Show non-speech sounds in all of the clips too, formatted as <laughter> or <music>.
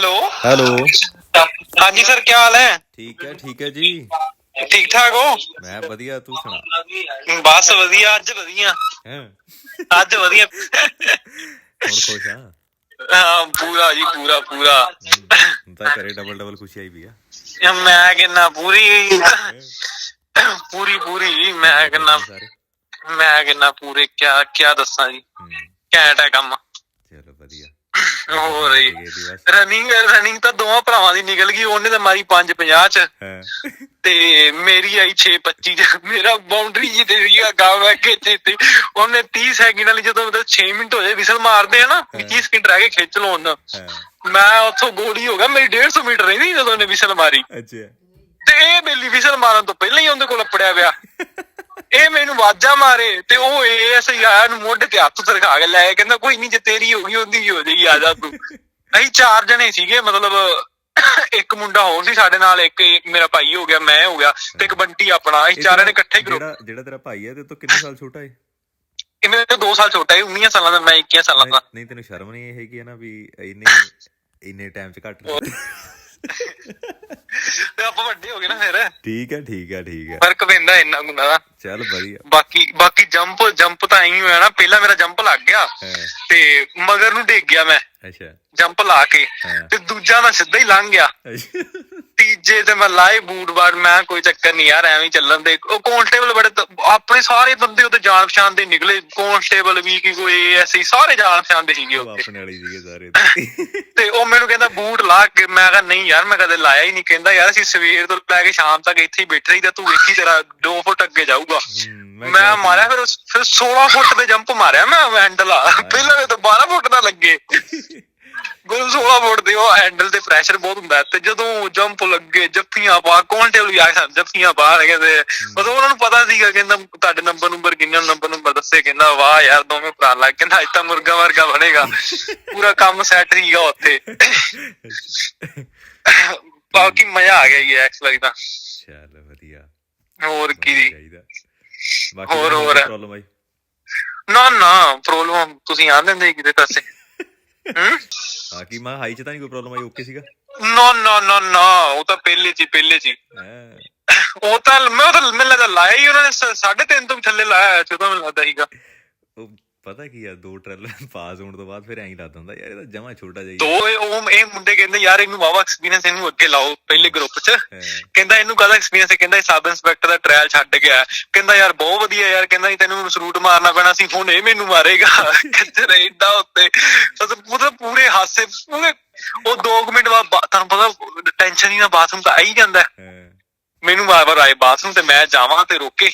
Hello hello ਹਾਂਜੀ sir ਕੀ ਹਾਲ ਹੈ ਠੀਕ ਹੈ ਠੀਕ ਹੈ ਜੀ ਠੀਕ ਠਾਕ ਹੋ ਮੈਂ ਵਧੀਆ ਤੂੰ ਸੁਣਾ ਬਸ ਵਧੀਆ ਅੱਜ ਵਧੀਆ ਹੈ ਅੱਜ ਵਧੀਆ ਹੁਣ ਖੁਸ਼ ਆ ਹਾਂ ਪੂਰਾ ਜੀ ਪੂਰਾ ਪੂਰਾ ਹੁਣ ਤਾਂ ਘਰੇ ਡਬਲ ਡਬਲ ਖੁਸ਼ੀ ਆਈ ਵੀ ਆ ਮੈਂ ਕਹਿੰਦਾ ਪੂਰੀ ਹੈਂ? ਪੂਰੀ ਪੂਰੀ ਜੀ ਮੈਂ ਕਹਿੰਦਾ ਸਾਰੇ ਮੈਂ ਕਹਿੰਦਾ ਪੂਰੇ ਕਿਆ ਕਿਆ ਦੱਸਾਂ ਜੀ ਹੂੰ, ਘੈਂਟ ਹੈ ਕੰਮ ਚਲੋ ਵਧੀਆ ਹੋਰ ਗਏ ਬਸ। ਰਨਿੰਗ ਰਨਿੰਗ ਤਾਂ ਦੋਵਾਂ ਭਰਾਵਾਂ ਦੀ ਨਿਕਲ ਗਈ ਉਹਨੇ ਤਾਂ ਮਾਰੀ 550 ਚ। ਹਾਂ। ਤੇ ਮੇਰੀ ਆਈ 625 ਚ। ਮੇਰਾ ਬਾਉਂਡਰੀ ਜੀ ਤੇ ਸੀਗਾ ਗਾਵ ਹੈ ਕਿ ਤੇ ਉਹਨੇ 30 ਸੈਕਿੰਡ ਵਾਲੀ ਜਦੋਂ ਮਤਲਬ 6 ਮਿੰਟ ਹੋ ਜਾਏ ਵਿਸਲ ਮਾਰਦੇ ਆ ਨਾ 20 ਸਕਿੰਟ ਰਹਿ ਕੇ ਖਿੱਚ ਹਾਂ। ਮੈਂ ਉੱਥੋਂ ਗੋਲੀ ਹੋ ਗਿਆ ਮੇਰੀ 150 ਮੀਟਰ ਰਹਿੰਦੀ ਜਦੋਂ ਉਹਨੇ ਵਿਸਲ ਮਾਰੀ। ਅੱਛਾ। ਤੇ ਇਹ ਬੇਲੀ ਵਿਸਲ ਮਾਰਨ ਤੋਂ ਪਹਿਲਾਂ ਹੀ ਉਹਦੇ ਕੋਲ ਅਪੜਿਆ ਪਿਆ। ਇਹ ਮੈਨੂੰ ਵਾਜਾ ਮਾਰੇ ਤੇ ਉਹ ਐਸਆਈ ਆਇਆ ਨੂੰ ਮੋਢੇ ਤੇ ਹੱਥ ਤਰਖਾ ਕੇ ਲੈ ਕਹਿੰਦਾ ਕੋਈ ਨਹੀਂ ਜੇ ਤੇਰੀ ਹੋ ਗਈ ਉਹਦੀ ਵੀ ਹੋ ਜਾਏਗੀ ਆ ਜਾ ਤੂੰ। ਅਸੀਂ ਚਾਰ ਜਣੇ ਸੀਗੇ ਮਤਲਬ ਇੱਕ ਮੁੰਡਾ ਹੋਰ ਸੀ ਸਾਡੇ ਨਾਲ ਇੱਕ ਇੱਕ ਮੇਰਾ ਭਾਈ ਹੋ ਗਿਆ ਮੈਂ ਹੋ ਗਿਆ ਤੇ ਇੱਕ ਬੰਟੀ ਆਪਣਾ ਅਸੀਂ ਚਾਰਾਂ ਨੇ ਇਕੱਠੇ ਗਰੁੱਪ ਜਿਹੜਾ ਜਿਹੜਾ ਤੇਰਾ ਭਾਈ ਹੈ ਤੇ ਤੂੰ ਕਿੰਨੇ ਸਾਲ ਛੋਟਾ ਹੈ? ਇਹ ਮੇਰੇ ਤੋਂ 2 ਸਾਲ ਛੋਟਾ ਹੈ 19 ਸਾਲਾਂ ਦਾ ਮੈਂ 21 ਸਾਲਾਂ ਦਾ। ਨਹੀਂ ਤੈਨੂੰ ਸ਼ਰਮ ਨਹੀਂ ਹੈਗੀ ਹੈ ਨਾ ਵੀ ਇੰਨੇ ਇੰਨੇ ਟਾਈਮ ਚ ਘੱਟ <laughs> ਤੇ ਆਪਾਂ ਵੱਡੇ ਹੋ ਗਏ ਨਾ ਫਿਰ। ਠੀਕ ਹੈ ਠੀਕ ਹੈ ਠੀਕ ਹੈ। ਫ਼ਰਕ ਪੈਂਦਾ ਇੰਨਾ ਗੁੰਨਾ ਦਾ। ਚੱਲ ਵਧੀਆ। ਬਾਕੀ ਬਾਕੀ ਜੰਪ ਜੰਪ ਤਾਂ ਐਂ ਹੀ ਹੋਇਆ ਨਾ ਪਹਿਲਾਂ ਮੇਰਾ ਜੰਪ ਲੱਗ ਗਿਆ ਤੇ ਮਗਰ ਨੂੰ ਡੇਗ ਗਿਆ ਮੈਂ। ਅੱਛਾ। ਜੰਪ ਲਾ ਕੇ। ਤੇ ਦੂਜਾ ਮੈਂ ਸਿੱਧਾ ਹੀ ਲੰਘ ਗਿਆ। ਤੀਜੇ ਤੇ ਮੈਂ ਲਾਏ ਬੂਟ ਬਾਰ ਮੈਂ ਕੋਈ ਚੱਕਰ ਨਹੀਂ ਯਾਰ ਐਵੇਂ ਚੱਲਣ ਦੇ। ਉਹ ਕਾਂਸਟੇਬਲ ਬੜੇ ਆਪਣੇ ਸਾਰੇ ਬੰਦੇ ਉਹਦੇ ਜਾਣ ਪਛਾਣ ਦੇ ਨਿਕਲੇ। ਕਾਂਸਟੇਬਲ ਵੀ ਕੀ ਕੋਈ ਐਸੀ ਸਾਰੇ ਜਾਣ ਪਛਾਣ ਦੇ ਸੀਗੇ ਉੱਥੇ। ਆਪਣੇ ਵਾਲੀ ਸੀਗੇ ਸਾਰੇ। <laughs> ਤੇ। ਉਹ ਮੈਨੂੰ ਕਹਿੰਦਾ ਬੂਟ ਲਾ ਕੇ ਮੈਂ ਕਿਹਾ ਨਹੀਂ ਯਾਰ ਮੈਂ ਕਦੇ ਲਾਇਆ ਹੀ ਨਹੀਂ। ਕਹਿੰਦਾ ਯਾਰ ਅਸੀਂ ਸਵੇਰ ਤੋਂ ਲੈ ਕੇ ਸ਼ਾਮ ਤੱਕ ਇੱਥੇ ਹੀ ਬੈਠੇ ਰਹੀਦਾ ਤੂੰ ਵੇਖੀ ਤੇਰਾ 2 ਫੁੱਟ ਅੱਗੇ ਜਾਊਗਾ। ਮੈਂ ਮਾਰਿਆ ਫਿਰ ਫਿਰ 16 ਫੁੱਟ ਤੇ ਜੰਪ ਮਾਰਿਆ ਮੈਂ ਹੈਂਡਲ ਆ ਪਹਿਲਾਂ ਤਾਂ 12 ਫੁੱਟ ਦਾ ਲੱਗੇ ਗੁਰੂ 16 ਫੁੱਟ ਦੇ ਉਹ ਹੈਂਡਲ ਤੇ ਪ੍ਰੈਸ਼ਰ ਬਹੁਤ ਹੁੰਦਾ ਤੇ ਜਦੋਂ ਜੰਪ ਲੱਗੇ ਜੱਫੀਆਂ ਪਾ ਕਾਂਸਟੇਬਲ ਵੀ ਆ ਕੇ ਸਾਨੂੰ ਜੱਫੀਆਂ ਪਾ ਰਹੇ ਕਹਿੰਦੇ ਉਦੋਂ ਉਹਨਾਂ ਨੂੰ ਪਤਾ ਸੀਗਾ ਕਹਿੰਦਾ ਤੁਹਾਡੇ ਨੰਬਰ ਨੰਬਰ ਕਿੰਨਾ ਨੰਬਰ ਨੰਬਰ ਦੱਸੇ ਕਹਿੰਦਾ ਵਾਹ ਯਾਰ ਦੋਵੇਂ ਭਰਾ ਲੱਗ ਕਹਿੰਦਾ ਅੱਜ ਤਾਂ ਮੁਰਗਾ ਵਰਗਾ ਬਣੇਗਾ। ਪੂਰਾ ਕੰਮ ਸੈੱਟ ਸੀਗਾ ਉੱਥੇ। ਬਾਕੀ ਮਜ਼ਾ ਆ ਗਿਆ ਜੀ ਐਕਸਰਸਾਈਜ਼ ਦਾ ਚੱਲ ਵਧੀਆ। ਹੋਰ ਕੀ ਬਾਕੀ ਹੋਰ- ਹੋਰ। ਪ੍ਰੋਬਲਮ ਆਈ ਨਾ ਨਾ ਪ੍ਰੋਬਲਮ ਤੁਸੀਂ ਆ ਦਿੰਦੇ ਕਿਤੇ ਪਾਸੇ। ਹੂੰ <laughs> ਹਾਂ ਕੀ ਮੈਂ ਹਾਈ ਚ ਤਾਂ ਨਹੀਂ ਕੋਈ ਪ੍ਰੋਬਲਮ ਆਈ ਓਕੇ ਸੀਗਾ ਨਾ ਨਾ ਨਾ ਨਾ ਉਹ ਤਾਂ ਪਹਿਲੇ ਚ ਹੀ, ਪਹਿਲੇ ਚ ਹੀ। ਹੈਂ। ਉਹ ਤਾਂ ਮੈਂ ਉਹ ਤਾਂ ਮੈਨੂੰ ਲੱਗਦਾ ਲਾਇਆ ਹੀ ਉਹਨਾਂ ਨੇ 3.5 ਤੋਂ ਵੀ ਥੱਲੇ ਲਾਇਆ ਜਦੋਂ ਮੈਨੂੰ ਲੱਗਦਾ ਸੀਗਾ ਉਹ ਪਤਾ ਕੀ ਆ ਦੋ ਟਰੈਲ ਪਾਸ ਹੋਣ ਤੋਂ ਬਾਅਦ ਫਿਰ ਐਂ ਹੀ ਲੱਗਦਾ ਹੁੰਦਾ ਯਾਰ ਇਹ ਤਾਂ ਜਮਾ ਛੋਟਾ ਜਿਹਾ ਦੋ ਉਹ ਇਹ ਮੁੰਡੇ ਕਹਿੰਦੇ ਯਾਰ ਇਹਨੂੰ ਵਾਵਾ ਐਕਸਪੀਰੀਅੰਸ ਇਹਨੂੰ ਅੱਗੇ ਲਾਓ ਪਹਿਲੇ ਗਰੁੱਪ 'ਚ। ਕਹਿੰਦਾ ਇਹਨੂੰ ਕਾਹਦਾ ਐਕਸਪੀਰੀਅੰਸ ਹੈ ਕਹਿੰਦਾ ਇਹ ਸਬ ਇੰਸਪੈਕਟਰ ਦਾ ਟ੍ਰਾਇਲ ਛੱਡ ਗਿਆ ਕਹਿੰਦਾ ਯਾਰ ਬਹੁਤ ਵਧੀਆ ਯਾਰ। ਕਹਿੰਦਾ ਤੈਨੂੰ ਸਰੂਟ ਮਾਰਨਾ ਪੈਣਾ ਸੀ ਹੁਣ ਇਹ ਮੈਨੂੰ ਮਾਰੇਗਾ। <laughs> ਕਿੱਥੇ ਰਹਿੰਦਾ ਉੱਤੇ। ਉਹ ਪੂਰੇ ਹਾਸੇ ਪੂਰੇ ਉਹ 2 ਮਿੰਟ ਬਾਅਦ ਤੁਹਾਨੂੰ ਪਤਾ ਟੈਨਸ਼ਨ ਹੀ ਨਾ ਬਾਥਰੂਮ ਤਾਂ ਆ ਹੀ ਜਾਂਦਾ। ਮੈਨੂੰ ਵਾਰ-ਵਾਰ ਆਏ ਬਾਥਰੂਮ ਤੇ ਮੈਂ ਜਾਵਾਂ ਤੇ ਰੋਕੇ।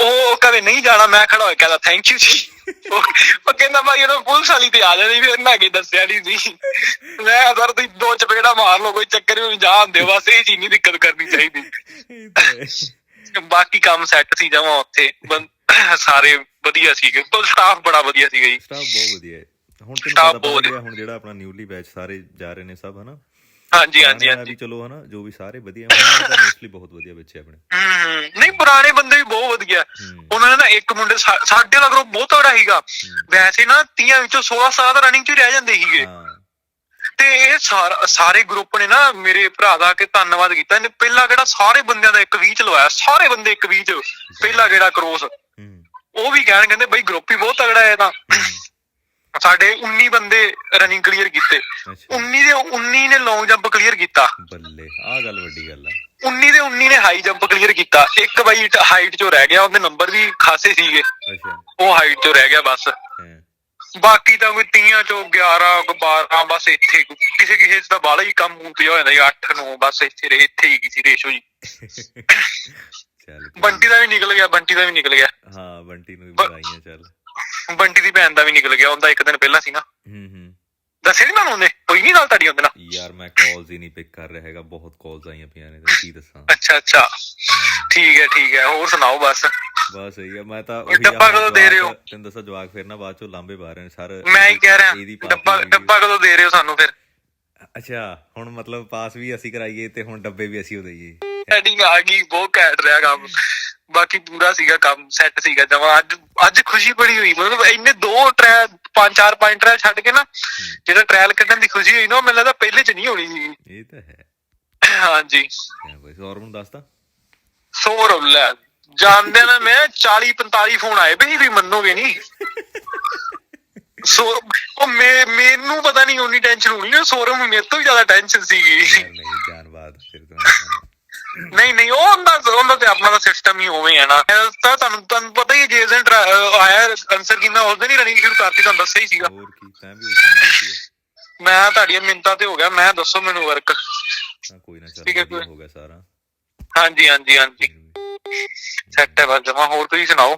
ਉਹ ਕਦੇ ਨਹੀਂ ਜਾਣਾ ਮੈਂ ਖੜਾ ਹੋਇਆ ਕਹਿੰਦਾ ਥੈਂਕ ਯੂ ਜੀ। ਉਹ ਕਹਿੰਦਾ ਭਾਈ ਇਹਨਾਂ ਪੁਲਿਸ ਵਾਲੀ ਤੇ ਆ ਜਾਣੀ ਫਿਰ ਮੈਂ ਕੀ ਦੱਸਿਆ ਨਹੀਂ ਸੀ। ਮੈਂ ਸਰ ਤੁਸੀਂ ਦੋ ਚਪੇੜਾ ਮਾਰ ਲਓ ਕੋਈ ਚੱਕਰ ਨਹੀਂ ਜਾਣ ਦਿਓ ਬਸ ਇਹ ਚੀਜ਼ ਨਹੀਂ ਦਿੱਕਤ ਕਰਨੀ ਚਾਹੀਦੀ। ਬਾਕੀ ਕੰਮ ਸੈੱਟ ਸੀ ਜਾਵਾਂ ਉੱਥੇ। ਸਾਰੇ ਵਧੀਆ ਸੀਗੇ। ਕੋਲ ਸਟਾਫ ਬੜਾ ਵਧੀਆ ਸੀਗਾ ਜੀ। ਸਟਾਫ ਬਹੁਤ ਵਧੀਆ ਹੈ। ਹੁਣ ਤੈਨੂੰ ਪਤਾ ਹੁਣ ਜਿਹੜਾ ਆਪਣਾ ਨਿਊਲੀ ਬੈਚ ਸਾਰੇ ਜਾ ਰਹੇ ਨੇ ਸਭ ਹਨਾ? ਹਾਂਜੀ ਹਾਂਜੀ ਹਾਂਜੀ। ਚਲੋ ਹਨਾ ਜੋ ਵੀ ਸਾਰੇ ਵਧੀਆ ਦਾ ਮੋਸਟਲੀ ਬਹੁਤ ਵਧੀਆ ਬੱਚੇ ਆਪਣੇ। ਨਹੀਂ ਪੁਰਾਣੇ ਬੰਦੇ ਵੀ ਬਹੁਤ ਵਧੀਆ। ਉਹਨਾਂ ਨੇ ਨਾ ਇੱਕ ਮੁੰਡੇ ਸਾਡੇ ਵਾਲਾ ਗਰੁੱਪ ਬਹੁਤ ਤਗੜਾ ਸੀਗਾ। ਵੈਸੇ ਨਾ 30 ਵਿੱਚੋਂ 16 ਸਾਲ ਦਾ ਰਨਿੰਗ 'ਚ ਰਹਿ ਜਾਂਦੇ ਸੀਗੇ। ਤੇ ਇਹ ਸਾਰਾ ਸਾਰੇ ਗਰੁੱਪ ਨੇ ਨਾ ਮੇਰੇ ਭਰਾ ਦਾ ਕਿ ਧੰਨਵਾਦ ਕੀਤਾ। ਇਹਨੇ ਪਹਿਲਾ ਕਿਹੜਾ ਸਾਰੇ ਬੰਦਿਆਂ ਦਾ ਇੱਕ ਵੀਹ ਚ ਲਵਾਇਆ। ਸਾਰੇ ਬੰਦੇ ਇੱਕ ਵੀਹ ਚ। ਪਹਿਲਾ ਕਿਹੜਾ ਕ੍ਰੋਸ ਉਹ ਵੀ ਕਹਿਣ ਕਹਿੰਦੇ ਬਈ ਗਰੁੱਪ ਹੀ ਬਹੁਤ ਤਗੜਾ ਹੈ ਤਾਂ। ਸਾਡੇ 19 ਬੰਦੇ ਰਨਿੰਗ ਕਲੀਅਰ ਕੀਤੇ। ਅੱਛਾ। 19 ਦੇ 19 ਨੇ ਲੌਂਗ ਜੰਪ ਕਲੀਅਰ ਕੀਤਾ। ਬੱਲੇ ਆਹ ਗੱਲ ਵੱਡੀ ਗੱਲ ਆ। 19 ਦੇ 19 ਨੇ ਹਾਈ ਜੰਪ ਕਲੀਅਰ ਕੀਤਾ। ਇੱਕ ਬਾਈ ਹਾਈਟ ਚੋਂ ਰਹਿ ਗਿਆ ਉਹਦੇ ਨੰਬਰ ਵੀ ਖਾਸੇ ਸੀਗੇ। ਅੱਛਾ। ਉਹ ਹਾਈਟ ਚੋਂ ਰਹਿ ਗਿਆ ਬਸ। ਹੈ। ਬਾਕੀ ਤਾਂ ਕੋਈ 30 ਚੋਂ 11 ਕੋ 12 ਬਸ ਇੱਥੇ ਕਿਸੇ ਕਿਸੇ ਤਾਂ ਬਾਲਾ ਹੀ ਕੰਮ ਹੁੰਦੇ ਹੋ ਜਾਂਦਾ ਜੀ 8 9 ਬਸ ਇੱਥੇ ਰਹੇ ਇੱਥੇ ਹੀ ਸੀ ਰੇਸ਼ੋ ਜੀ। ਚੱਲ ਬੰਟੀ ਦਾ ਵੀ ਨਿਕਲ ਗਿਆ ਬੰਟੀ ਦਾ ਵੀ ਨਿਕਲ ਗਿਆ। ਹਾਂ ਬੰਟੀ ਨੂੰ ਵੀ ਬ- ਵਧਾਈਆਂ ਚੱਲ। ਬੰਟੀ ਦੀ ਭੈਣ ਦਾ ਵੀ ਨਿਕਲ ਗਿਆ ਉਹਦਾ ਇੱਕ ਦਿਨ ਪਹਿਲਾਂ ਸੀ ਨਾ। ਹੂੰ ਹੂੰ। ਦੱਸਿਆ ਨਹੀਂ ਤੁਹਾਨੂੰ ਉਹਨੇ ਕੋਈ ਨਹੀਂ ਗੱਲ ਤੁਹਾਡੀ ਉਹਦੇ ਨਾਲ? ਯਾਰ ਮੈਂ ਕਾਲਸ ਹੀ ਨਹੀਂ ਪਿਕ ਕਰ ਰਿਹਾ ਹੈਗਾ ਬਹੁਤ ਕਾਲਸ ਆਈਆਂ ਪਈਆਂ ਨੇ ਤੇ ਕੀ ਦੱਸਾਂ। ਅੱਛਾ ਅੱਛਾ। ਠੀਕ ਹੈ ਠੀਕ ਹੈ ਹੋਰ ਸੁਣਾਓ ਬਸ। ਬਸ ਸਹੀ ਆ ਮੈਂ ਤਾਂ ਇਹ ਡੱਬਾ ਕਦੋਂ ਦੇ ਰਹੇ ਹੋ? ਤੈਨੂੰ ਦੱਸਾਂ ਜਵਾਕ ਫਿਰ ਨਾ ਬਾਅਦ ਚੋਂ ਲਾਂਬੇ ਬਾਹਰ ਨੇ ਸਰ। ਮੈਂ ਹੀ ਕਹਿ ਰਿਹਾ ਡੱਬਾ ਡੱਬਾ ਕਦੋਂ ਦੇ ਰਹੇ ਹੋ ਸਾਨੂੰ ਫਿਰ? ਅੱਛਾ ਹੁਣ ਮਤਲਬ ਪਾਸ ਵੀ ਅਸੀਂ ਕਰਾਈਏ ਤੇ ਹੁਣ ਡੱਬੇ ਵੀ ਅਸੀਂ ਉਹ ਦਈਏ। ਹੈਡਿੰਗ ਆ ਗਈ ਬਹੁਤ ਘੈਂਟ ਰਿਹਾ ਕੰਮ। ਬਾਕੀ ਪੂਰਾ ਸੀਗਾ ਕੰਮ ਸੈੱਟ ਸੀਗਾ ਜਮਾ। ਅੱਜ ਅੱਜ ਖੁਸ਼ੀ ਬੜੀ ਹੋਈ। ਮਤਲਬ ਇੰਨੇ ਦੋ ਟਰੈਲ ਪੰਜ ਚਾਰ ਪੰਜ ਟਰੈਲ ਛੱਡ ਕੇ ਨਾ ਜਿਹੜਾ ਟ੍ਰਾਇਲ ਕੱਢਣ ਦੀ ਖੁਸ਼ੀ ਹੋਈ ਨਾ ਮੈਨੂੰ ਲੱਗਦਾ ਪਹਿਲੇ ਚ ਨਹੀਂ ਹੋਈ ਤਾਂ ਹੈ। ਹਾਂਜੀ। ਬਈ ਸੌਰਵ ਨੂੰ ਦੱਸਤਾ ਸੌਰਵ ਲੈ। ਜਾਣਦੇ ਨਾ ਮੈਂ 40 45 ਫੋਨ ਆਏ ਬਈ ਵੀ ਮੰਨੋਗੇ ਨਹੀਂ ਸੋ ਉਹ ਮੇ- ਮੈਨੂੰ ਪਤਾ ਨਹੀਂ ਉਨੀ ਟੈਨਸ਼ਨ ਹੋਣੀ ਸੌਰਵ ਨੂੰ ਮੇਰੇ ਤੋਂ ਵੀ ਜ਼ਿਆਦਾ ਟੈਨਸ਼ਨ ਸੀਗੀ। ਯਾਰ ਨਹੀਂ ਜਾਨ ਬਾਤ ਫਿਰ ਤਾਂ ਨਹੀਂ ਨਹੀਂ ਉਹ ਹੁੰਦਾ ਹੁੰਦਾ ਤੇ ਆਪਣਾ ਦਾ ਸਿਸਟਮ ਹੀ ਉਵੇਂ ਹੈ ਨਾ। ਤਾਂ ਤੁਹਾਨੂੰ ਤੁਹਾਨੂੰ ਪਤਾ ਹੀ ਹੈ ਜੇ ਏਜੰਟ ਆਇਆ ਆਨਸਰ ਕੀ ਮੈਂ ਉਸ ਦਿਨ ਹੀ ਰਨਿੰਗ ਸ਼ੁਰੂ ਕਰਤੀ ਤੁਹਾਨੂੰ ਦੱਸਿਆ ਹੀ ਸੀਗਾ। ਹੋਰ ਕੀ ਤਾਂ ਵੀ ਉਸ ਮੈਂ ਤੁਹਾਡੀਆਂ ਮਿੰਤਾਂ ਤੇ ਹੋ ਗਿਆ ਮੈਂ ਦੱਸੋ ਮੈਨੂੰ ਵਰਕ ਹਾਂ ਕੋਈ ਨਾ ਚੱਲ ਹੋ ਗਿਆ ਸਾਰਾ। ਹਾਂਜੀ ਹਾਂਜੀ ਹਾਂਜੀ। ਸੈੱਟ ਹੈ ਬਸ ਜਮਾ ਹੋਰ ਤੁਸੀਂ ਸੁਣਾਓ?